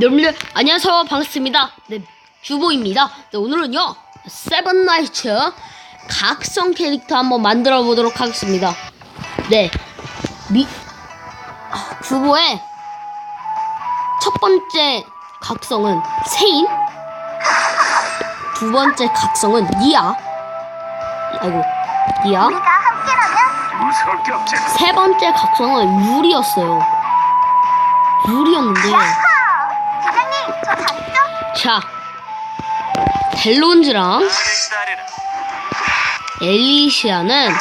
여러분들 안녕하세요. 반갑습니다. 네 주보입니다. 네, 오늘은요 세븐 나이츠 각성 캐릭터 한번 만들어 보도록 하겠습니다. 네 미, 아, 주보의 첫 번째 각성은 세인 두 번째 각성은 니아 아이고 니아. 세 번째 각성은 유리였어요. 유리였는데? 자, 델론즈랑. 엘리시아는 네.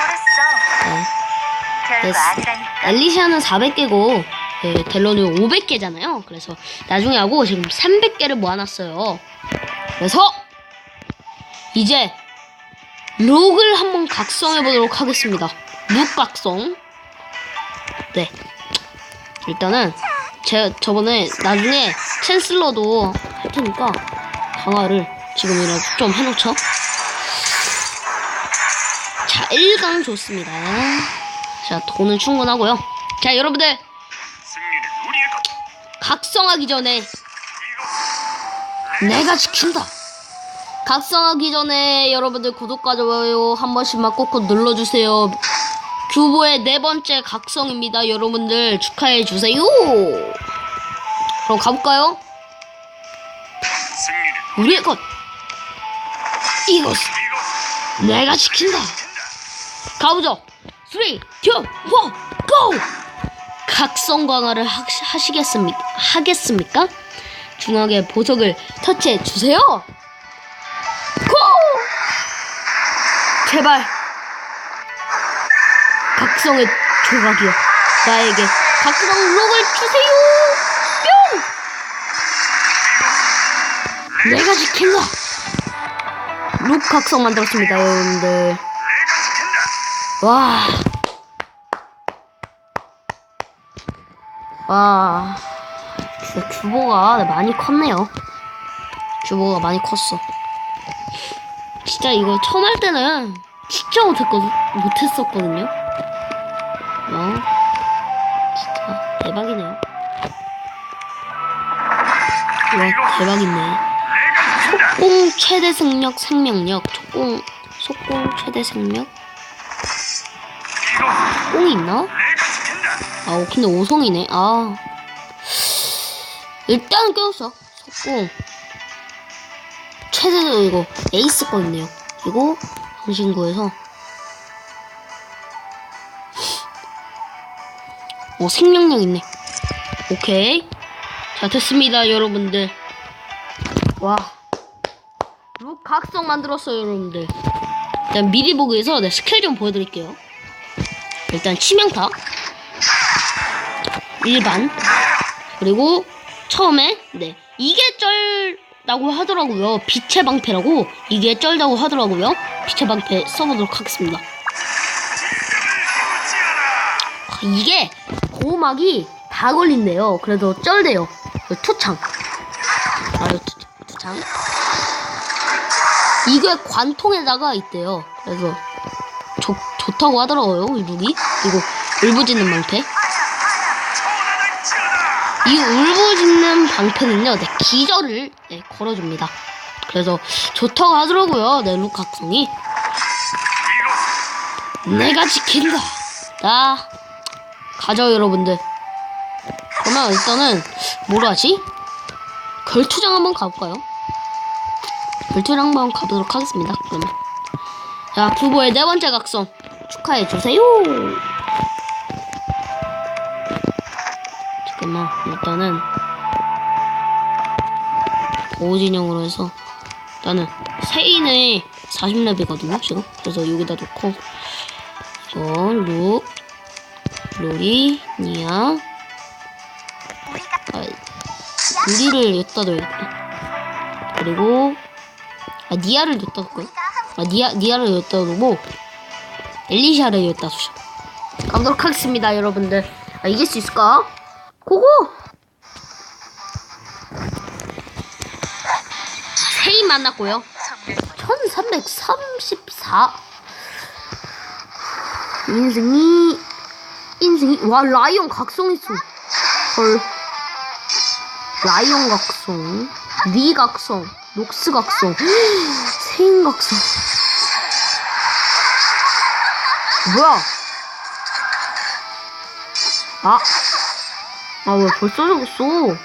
아니라니까 엘리시아는 400개고 네, 델론은 500개잖아요. 그래서 나중에 하고 지금 300개를 모아놨어요. 그래서 이제 록을 한번 각성해 보도록 하겠습니다. 룩 각성. 네. 일단은 제 저번에 나중에 챈슬러도 할 테니까 강화를 지금이라도 좀 해놓죠. 자, 1강 좋습니다. 자, 돈은 충분하고요. 자, 여러분들. 각성하기 전에 내가 지킨다. 각성하기 전에 여러분들 구독과 좋아요 한 번씩만 꼭꼭 눌러주세요. 규보의 네 번째 각성입니다. 여러분들 축하해 주세요. 그럼 가볼까요? 우리의 것. 이것. 내가 지킨다. 가보죠. 3, 2, 1, GO! 각성 강화를 하, 하시겠습니까? 하겠습니까? 중앙에 보석을 터치해 주세요. 고! 제발 각성의 조각이여 나에게 각성 록을 주세요. 내가 지킨다. 룩 각성 만들었습니다, 여러분들. 지킨다. 와. 와. 진짜 규보가 많이 컸네요. 규보가 많이 컸어. 진짜 이거 처음 할 때는 진짜 못했거든, 못했었거든요. 어. 진짜 대박이네요. 와, 대박이네. 속공 최대 생력 생명력. 속공 속공 최대 생력. 뽕이 있나? 아 근데 5성이네. 아. 일단 껴줬어. 속공. 최대 이거 에이스 거 있네요. 이거 당신구에서. 오 생명력 있네. 오케이. 자 됐습니다 여러분들. 와 룩 각성 만들었어요 여러분들. 일단 미리 보기에서 네, 스킬 좀 보여드릴게요. 일단 치명타. 일반. 그리고 처음에 네. 이게 쩔다고 하더라고요. 빛의 방패라고. 이게 쩔다고 하더라고요. 빛의 방패 써보도록 하겠습니다. 아, 이게 보호막이 다 걸린대요. 그래도 쩔대요. 그 투창. 바로 투, 투창 이게 관통에다가 있대요 그래서 좋, 좋다고 하더라고요 이 룩이 그리고 울부짖는 방패 이 울부짖는 방패는요, 네, 기절을 네, 걸어줍니다. 그래서 좋다고 하더라고요, 네, 룩 각성이. 내가 지킨다. 자, 가죠, 여러분들. 그러면 일단은, 뭐로 하지? 결투장 한번 가볼까요? 결투장 한번 가보도록 하겠습니다, 그러면. 자, 부보의 네 번째 각성. 축하해 주세요. 잠깐만 일단은 보호진영으로 해서 일단은 세인의 40렙이거든요 지금. 그래서 여기다 놓고. 이거 룩 로리 니아. 아, 유리를 여기다 넣어야겠다. 그리고 아 니아를 여기다 놓을까요? 아 니아, 니아를 여기다 놓고 엘리샤를 여기다 두자 가보도록 하겠습니다 여러분들 아 이길 수 있을까? 고고! 세인 만났고요. 1334. 인생이, 인생이, 와, 라이온 각성 있어. 헐. 라이온 각성, 리 각성, 녹스 각성, 세인 각성. 뭐야? 아, 아 왜 벌써 죽었어?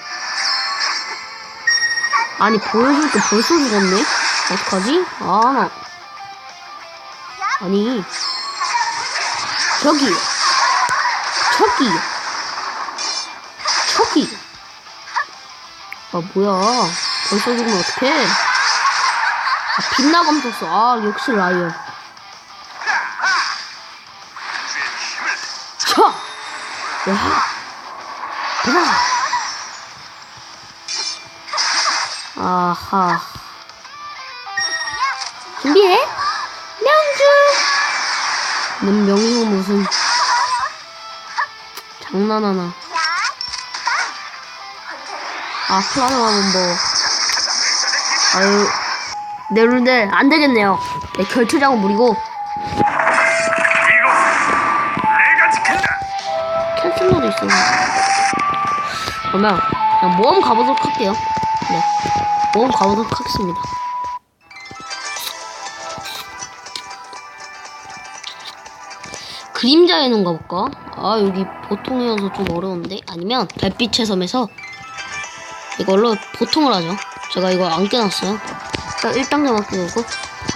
아니 보여줄 게 벌써 죽었네? 어떡하지? 아 나. 아니 저기 저기 저기 아 뭐야 벌써 죽으면 어떡해 아 빛나감 썼어 아 역시 라이언. 쳐! 야 가자 아하. 준비해? 명주! 넌 명이고 무슨. 장난하나. 아 플라노 하면 뭐 아유. 네 룬데 안 되겠네요. 네 결투장은 무리고. 캔슬러도 있어 그러면 그냥 모험 가보도록 할게요. 네 모험 가보도록 하겠습니다. 그림자의 눈 가볼까? 아 여기 보통이어서 좀 어려운데? 아니면 별빛의 섬에서 이걸로 보통을 하죠 제가 이거 안 깨놨어요. 일단 1단계만 깨놓고.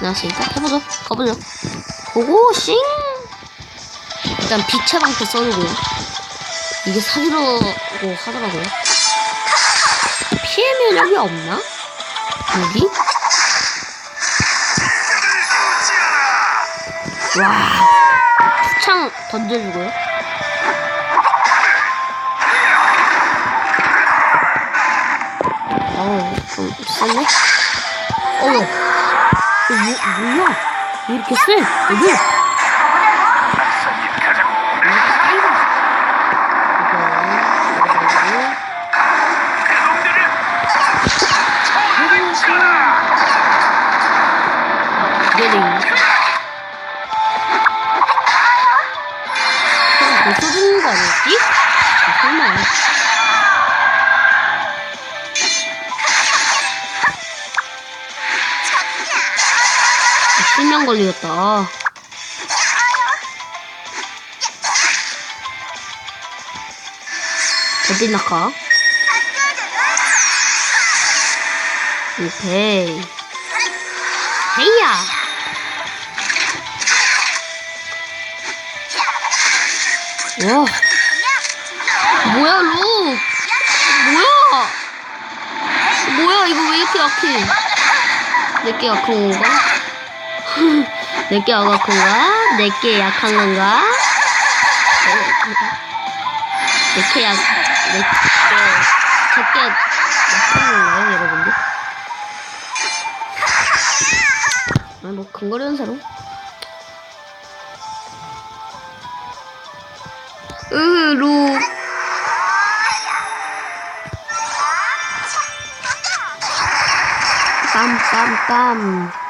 나왔으니까 해보죠. 가보죠. 고고싱! 일단 빛의 방패 써주고요. 이게 사기라고 하더라고요. 피해 면역이 없나? 여기? 와. 투창 던져주고요 좀 셌네 어우 이거 뭐, 뭐야 1년 걸렸다. 어디 나가? 오케이. 헤이야! 와. 뭐야, 룩! 뭐야! 뭐야, 이거 왜 이렇게 약해? 이렇게 약한 건가? 내게 약한 건가? 내게 약한 건가? 내게 약, 내게, 제게 약한 건가요, 여러분들? 아, 뭐, 근거리는 새로? 으루. 빰빰빰.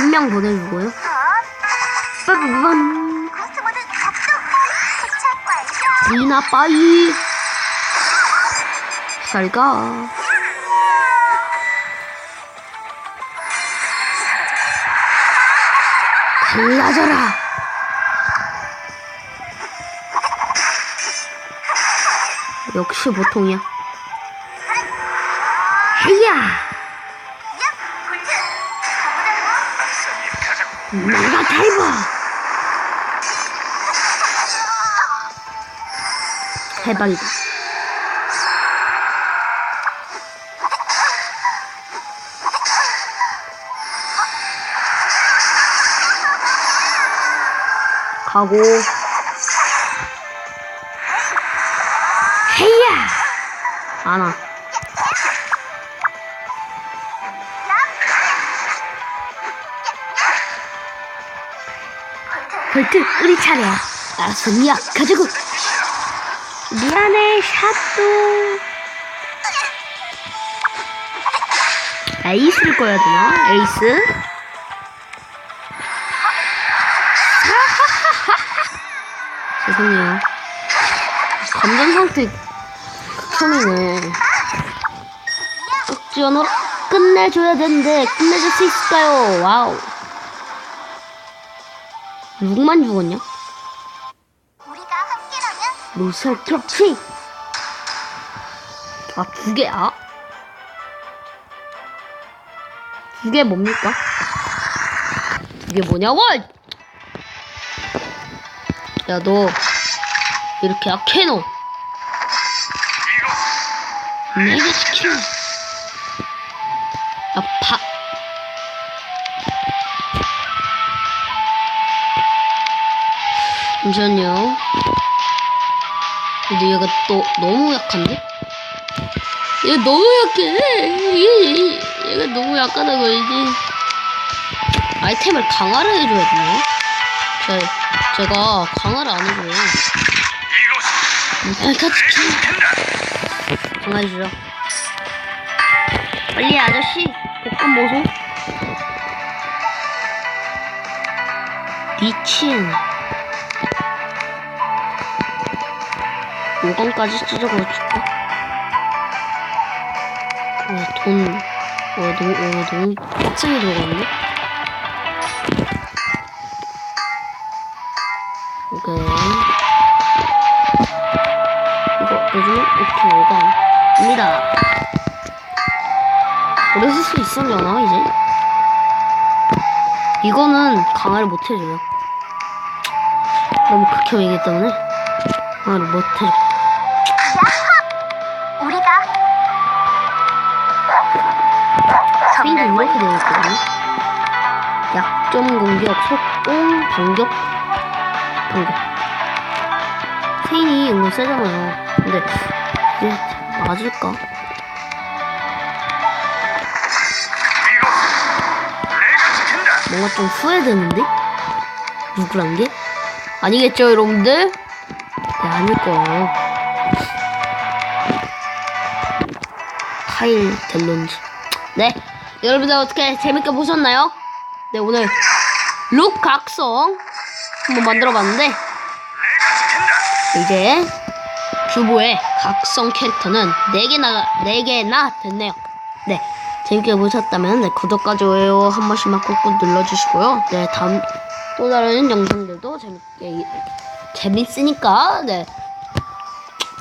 한 명 보내주고요. 빠밤. 리나 빠이. 잘 가. 갈라져라. 역시 보통이야. 헤야! 달봐! 대박이다. 가고. 볼트, 우리 차례야. 알았어, 미야, 가자고. 미안해, 샷도. 에이스를 꺼야 되나? 에이스? 죄송해요. 감정 상태 극혐이네. 억지원으로 끝내줘야 되는데 끝내줄 수 있을까요? 와우. 누구만 죽었냐? 로셀 겹치. 아, 두 개야? 두개 뭡니까? 두 개 뭐냐고! 야, 너, 이렇게 약해, 너. 내가 지키는. 야, 바. 잠시만요. 근데 얘가 또 너무 약한데? 얘 너무 약해. 얘, 얘가 너무 약하다고 이제 아이템을 강화를 해줘야 되나? 제, 제가 강화를 안 해줘요. 이곳 아, 같이 내가 강화해주죠. 빨리 아저씨 복권 보소. 미친. 5강까지 찢어가지고. 어, 돈, 어, 너무, 어, 너무 빡세게 들어갔네? 오케이. 이거, 요즘은? 오케이, 5강입니다. 오래 쓸 수 있으려나, 이제? 이거는 강화를 못 해줘요. 너무 극혐이기 때문에 강화를 못 해줘. 정말 이렇게 되어 있거든요. 약점 공격, 속공, 반격, 반격. 스윙이 은근 세잖아요. 근데 이게 맞을까? 뭔가 좀 후회되는데? 누구란 게? 아니겠죠, 여러분들? 네, 아닐 거예요. 파일 델론지. 네. 여러분들 어떻게 재밌게 보셨나요? 네, 오늘 룩 각성 한번 만들어 봤는데, 내가 지킨다. 이제 큐브의 각성 캐릭터는 4개나, 4개나 됐네요. 네. 재밌게 보셨다면, 네, 구독과 좋아요 한 번씩만 꾹꾹 눌러주시고요. 네, 다음 또 다른 영상들도 재밌게, 재밌으니까, 네.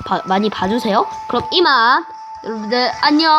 봐- 많이 봐주세요. 그럼 이만. 여러분들, 안녕!